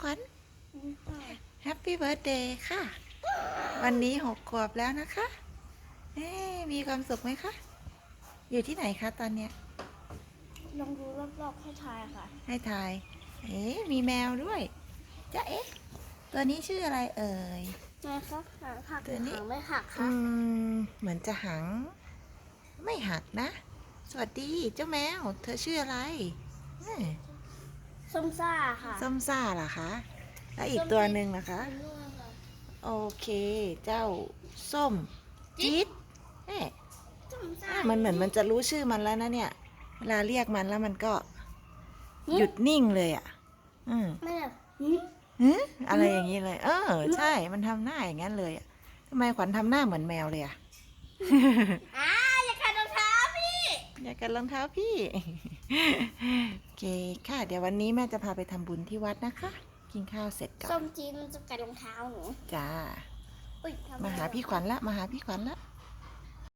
ขวัญแฮปปี้เบิร์ดเดย์ค่ะ วันนี้หกขวบแล้วนะคะเอ๊ะมีความสุขไหมคะ อยู่ที่ไหนคะตอนเนี้ยลองดูรอบๆให้ทายค่ะ ให้ทาย เอ๊ะมีแมวด้วยจ้าเอ๊ะตัวนี้ชื่ออะไรเอ่ยนะคะหางหักหตัวรือนี้หางไม่หักอืคะมเหมือนจะหัง ไม่หักนะ สวัสดีเจ้าแมว เธอชื่ออะไรเอ้ย ส้มซ่าค่ะส้มซ่าเหรอคะ แล้วอีกตัวหนึ่งนะคะอันนู้นค่ะโอเค เจ้าส้มจี๊ดเอ๊ะส้มซ่าอะมันเหมือนมันจะรู้ชื่อมันแล้วนะเนี่ย เวลาเรียกมันแล้วมันก็ หยุดนิ่งเลยอะ อืมไม่แบบฮึอะไรอย่างนี้เลย เออ ใช่ มันทำหน้าอย่างนั้นเลยอะทำไมขวัญทำหน้าเหมือนแมวเลยอะ อ้าอย่าขัดรองเท้าพี่ อยากกันรองเท้าพี่โอ เคค่ะ เดี๋ยววันนี้แม่จะพาไปทำบุญที่วัดนะคะ กินข้าวเสร็จก่อส้นมจีนมันจะกัดรองเท้าหนูจ้า อุ้ยทำไมาหาพี่ขวัญละมาหาพี่ขวัญละอ